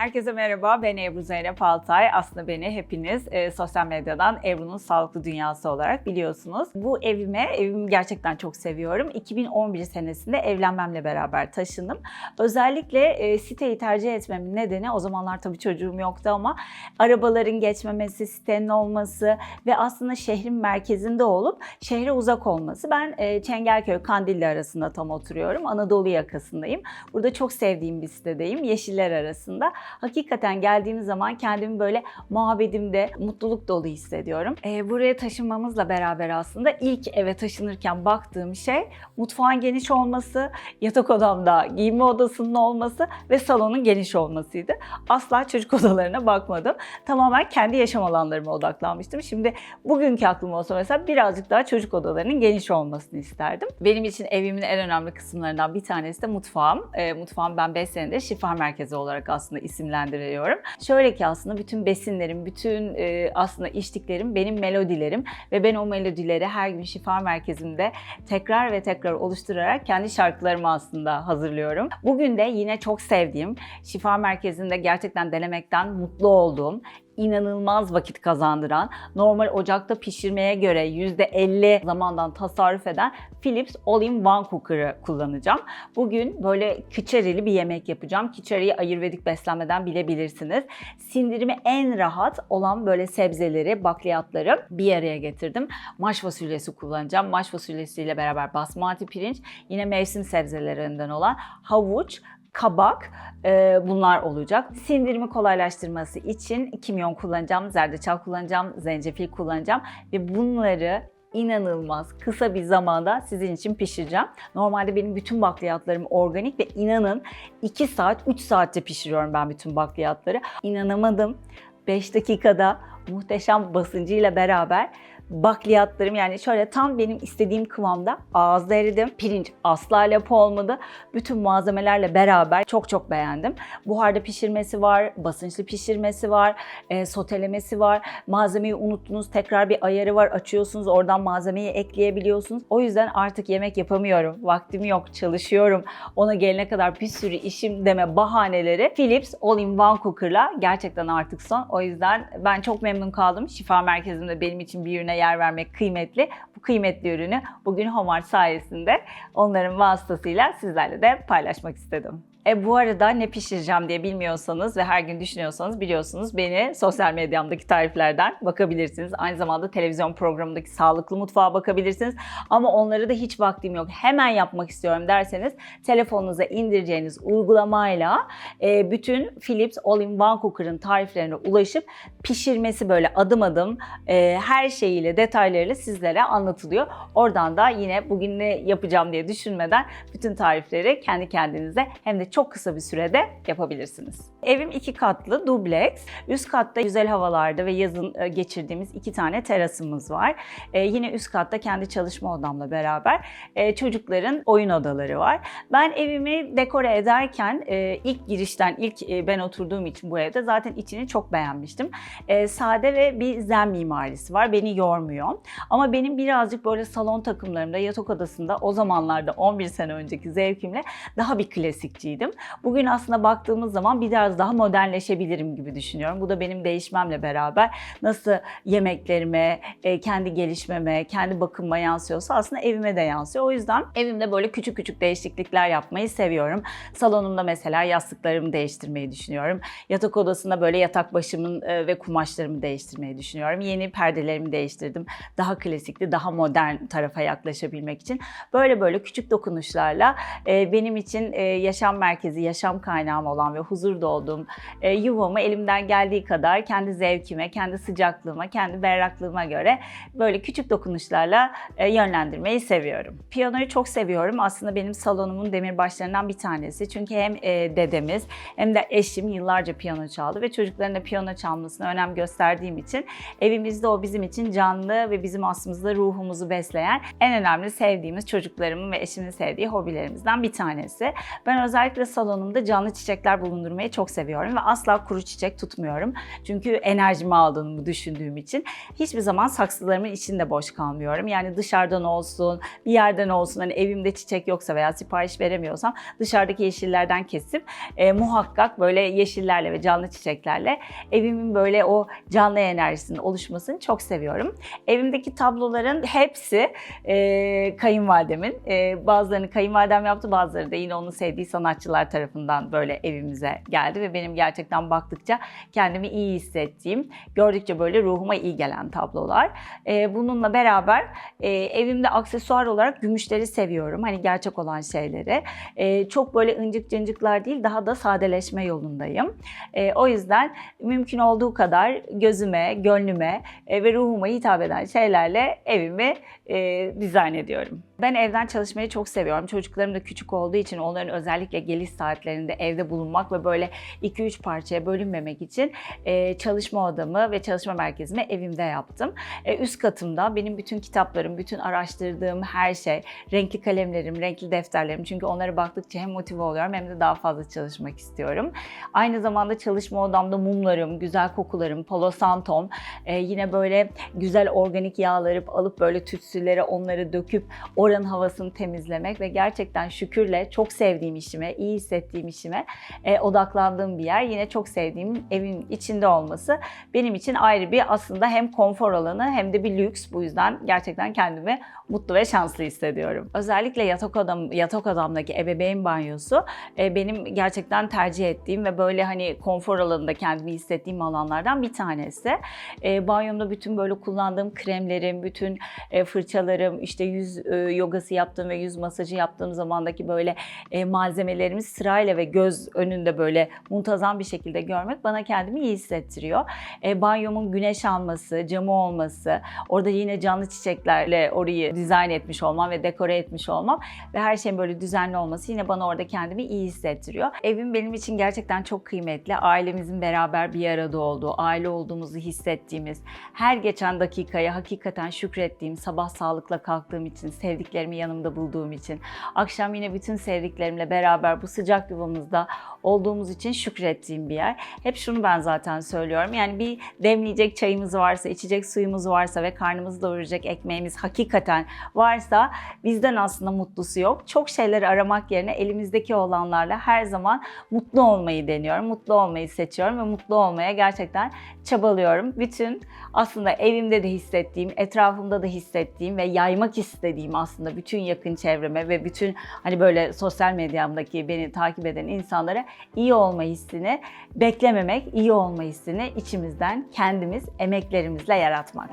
Herkese merhaba, ben Ebru Zeynep Altay. Aslında beni hepiniz e, sosyal medyadan Ebru'nun Sağlıklı Dünyası olarak biliyorsunuz. Bu evime, evimi gerçekten çok seviyorum. 2011 senesinde evlenmemle beraber taşındım. Özellikle e, siteyi tercih etmemin nedeni, o zamanlar tabii çocuğum yoktu ama arabaların geçmemesi, sitenin olması ve aslında şehrin merkezinde olup şehre uzak olması. Ben e, Çengelköy, Kandilli arasında tam oturuyorum. Anadolu yakasındayım. Burada çok sevdiğim bir sitedeyim. Yeşiller arasında. Hakikaten geldiğim zaman kendimi böyle muhabbetimde mutluluk dolu hissediyorum. Ee, buraya taşınmamızla beraber aslında ilk eve taşınırken baktığım şey mutfağın geniş olması, yatak odamda giyinme odasının olması ve salonun geniş olmasıydı. Asla çocuk odalarına bakmadım. Tamamen kendi yaşam alanlarıma odaklanmıştım. Şimdi bugünkü aklım olsa mesela birazcık daha çocuk odalarının geniş olmasını isterdim. Benim için evimin en önemli kısımlarından bir tanesi de mutfağım. E, mutfağım ben 5 senedir şifa merkezi olarak aslında isimlendiriyorum. Şöyle ki aslında bütün besinlerim, bütün e, aslında içtiklerim benim melodilerim ve ben o melodileri her gün şifa merkezimde tekrar ve tekrar oluşturarak kendi şarkılarımı aslında hazırlıyorum. Bugün de yine çok sevdiğim, şifa merkezinde gerçekten denemekten mutlu olduğum, inanılmaz vakit kazandıran, normal ocakta pişirmeye göre %50 zamandan tasarruf eden Philips All-in-One Cooker'ı kullanacağım. Bugün böyle küçerili bir yemek yapacağım. Küçeriyi ayurvedik beslenmeden bilebilirsiniz. Sindirimi en rahat olan böyle sebzeleri, bakliyatları bir araya getirdim. Maş fasulyesi kullanacağım. Maş fasulyesiyle beraber basmati pirinç, yine mevsim sebzelerinden olan havuç, kabak e, bunlar olacak. Sindirimi kolaylaştırması için kimyon kullanacağım, zerdeçal kullanacağım, zencefil kullanacağım ve bunları inanılmaz kısa bir zamanda sizin için pişireceğim. Normalde benim bütün bakliyatlarım organik ve inanın 2 saat 3 saatte pişiriyorum ben bütün bakliyatları. İnanamadım. 5 dakikada muhteşem basıncıyla beraber bakliyatlarım yani şöyle tam benim istediğim kıvamda ağızda eridim. Pirinç asla lapa olmadı. Bütün malzemelerle beraber çok çok beğendim. Buharda pişirmesi var, basınçlı pişirmesi var, e, sotelemesi var. Malzemeyi unuttunuz tekrar bir ayarı var. Açıyorsunuz oradan malzemeyi ekleyebiliyorsunuz. O yüzden artık yemek yapamıyorum. Vaktim yok, çalışıyorum. Ona gelene kadar bir sürü işim deme bahaneleri Philips All-in-One Cooker'la gerçekten artık son. O yüzden ben çok memnun kaldım. Şifa merkezinde benim için bir ürüne yer vermek kıymetli. Bu kıymetli ürünü bugün Homart sayesinde onların vasıtasıyla sizlerle de paylaşmak istedim. E bu arada ne pişireceğim diye bilmiyorsanız ve her gün düşünüyorsanız biliyorsunuz beni sosyal medyamdaki tariflerden bakabilirsiniz. Aynı zamanda televizyon programındaki sağlıklı mutfağa bakabilirsiniz. Ama onları da hiç vaktim yok. Hemen yapmak istiyorum derseniz telefonunuza indireceğiniz uygulamayla e, bütün Philips All-in-One Cooker'ın tariflerine ulaşıp pişirmesi böyle adım adım e, her şeyiyle detaylarıyla sizlere anlatılıyor. Oradan da yine bugün ne yapacağım diye düşünmeden bütün tarifleri kendi kendinize hem de çok kısa bir sürede yapabilirsiniz. Evim iki katlı, dubleks. Üst katta güzel havalarda ve yazın e, geçirdiğimiz iki tane terasımız var. E, yine üst katta kendi çalışma odamla beraber e, çocukların oyun odaları var. Ben evimi dekore ederken ilk girişten, ilk ben oturduğum için bu evde zaten içini çok beğenmiştim. Sade ve bir zen mimarisi var. Beni yormuyor. Ama benim birazcık böyle salon takımlarımda, yatak odasında o zamanlarda 11 sene önceki zevkimle daha bir klasikçiydim. Bugün aslında baktığımız zaman biraz daha modernleşebilirim gibi düşünüyorum. Bu da benim değişmemle beraber nasıl yemeklerime, e, kendi gelişmeme, kendi bakımıma yansıyorsa aslında evime de yansıyor. O yüzden evimde böyle küçük küçük değişiklikler yapmayı seviyorum. Salonumda mesela yastıklarımı değiştirmeyi düşünüyorum. Yatak odasında böyle yatak başımın e, ve kumaşlarımı değiştirmeyi düşünüyorum. Yeni perdelerimi değiştirdim. Daha klasikli, daha modern tarafa yaklaşabilmek için. Böyle böyle küçük dokunuşlarla e, benim için yaşam merkezi, yaşam kaynağım olan ve huzur dolduğum e, yuvamı elimden geldiği kadar kendi zevkime, kendi sıcaklığıma, kendi berraklığıma göre böyle küçük dokunuşlarla e, yönlendirmeyi seviyorum. Piyanoyu çok seviyorum. Aslında benim salonumun demirbaşlarından bir tanesi. Çünkü hem e, dedemiz hem de eşim yıllarca piyano çaldı ve çocukların da piyano çalmasına önem gösterdiğim için evimizde o bizim için can canlı ve bizim aslında ruhumuzu besleyen en önemli sevdiğimiz çocuklarımın ve eşimin sevdiği hobilerimizden bir tanesi. Ben özellikle salonumda canlı çiçekler bulundurmayı çok seviyorum ve asla kuru çiçek tutmuyorum. Çünkü enerjimi aldığımı düşündüğüm için hiçbir zaman saksılarımın içinde boş kalmıyorum. Yani dışarıdan olsun, bir yerden olsun hani evimde çiçek yoksa veya sipariş veremiyorsam dışarıdaki yeşillerden kesip e, muhakkak böyle yeşillerle ve canlı çiçeklerle evimin böyle o canlı enerjisinin oluşmasını çok seviyorum. Evimdeki tabloların hepsi e, kayınvalidemin. E, bazılarını kayınvalidem yaptı, bazıları da yine onun sevdiği sanatçılar tarafından böyle evimize geldi ve benim gerçekten baktıkça kendimi iyi hissettiğim, gördükçe böyle ruhuma iyi gelen tablolar. E, bununla beraber e, evimde aksesuar olarak gümüşleri seviyorum. Hani gerçek olan şeyleri. E, çok böyle incik cincikler değil, daha da sadeleşme yolundayım. E, o yüzden mümkün olduğu kadar gözüme, gönlüme e, ve ruhuma hitap eden şeylerle evimi e, dizayn ediyorum. Ben evden çalışmayı çok seviyorum. Çocuklarım da küçük olduğu için onların özellikle geliş saatlerinde evde bulunmak ve böyle 2-3 parçaya bölünmemek için e, çalışma odamı ve çalışma merkezimi evimde yaptım. E, üst katımda benim bütün kitaplarım, bütün araştırdığım her şey, renkli kalemlerim, renkli defterlerim. Çünkü onlara baktıkça hem motive oluyorum hem de daha fazla çalışmak istiyorum. Aynı zamanda çalışma odamda mumlarım, güzel kokularım, palo santom, e, yine böyle güzel organik yağları alıp böyle tütsülere onları döküp oranın havasını temizlemek ve gerçekten şükürle çok sevdiğim işime, iyi hissettiğim işime e, odaklandığım bir yer. Yine çok sevdiğim evin içinde olması benim için ayrı bir aslında hem konfor alanı hem de bir lüks. Bu yüzden gerçekten kendimi mutlu ve şanslı hissediyorum. Özellikle yatak odam yatak odamdaki ebeveyn banyosu e, benim gerçekten tercih ettiğim ve böyle hani konfor alanında kendimi hissettiğim alanlardan bir tanesi. E, banyomda bütün böyle kullandığım kremlerim, bütün e, fırçalarım, işte yüz e, yogası yaptığım ve yüz masajı yaptığım zamandaki böyle e, malzemelerimi sırayla ve göz önünde böyle muntazam bir şekilde görmek bana kendimi iyi hissettiriyor. E, banyomun güneş alması, camı olması, orada yine canlı çiçeklerle orayı dizayn etmiş olmam ve dekore etmiş olmam ve her şeyin böyle düzenli olması yine bana orada kendimi iyi hissettiriyor. Evim benim için gerçekten çok kıymetli. Ailemizin beraber bir arada olduğu, aile olduğumuzu hissettiğimiz, her geçen dakikaya hakikaten şükrettiğim, sabah sağlıkla kalktığım için, sevdiklerimi yanımda bulduğum için, akşam yine bütün sevdiklerimle beraber bu sıcak yuvamızda olduğumuz için şükrettiğim bir yer. Hep şunu ben zaten söylüyorum. Yani bir demleyecek çayımız varsa, içecek suyumuz varsa ve karnımızı doyuracak ekmeğimiz hakikaten varsa bizden aslında mutlusu yok. Çok şeyleri aramak yerine elimizdeki olanlarla her zaman mutlu olmayı deniyorum. Mutlu olmayı seçiyorum ve mutlu olmaya gerçekten çabalıyorum. Bütün aslında evimde de hissettiğim, etrafımda da hissettiğim ve yaymak istediğim aslında bütün yakın çevreme ve bütün hani böyle sosyal medyamdaki beni takip eden insanlara iyi olma hissini beklememek, iyi olma hissini içimizden kendimiz emeklerimizle yaratmak.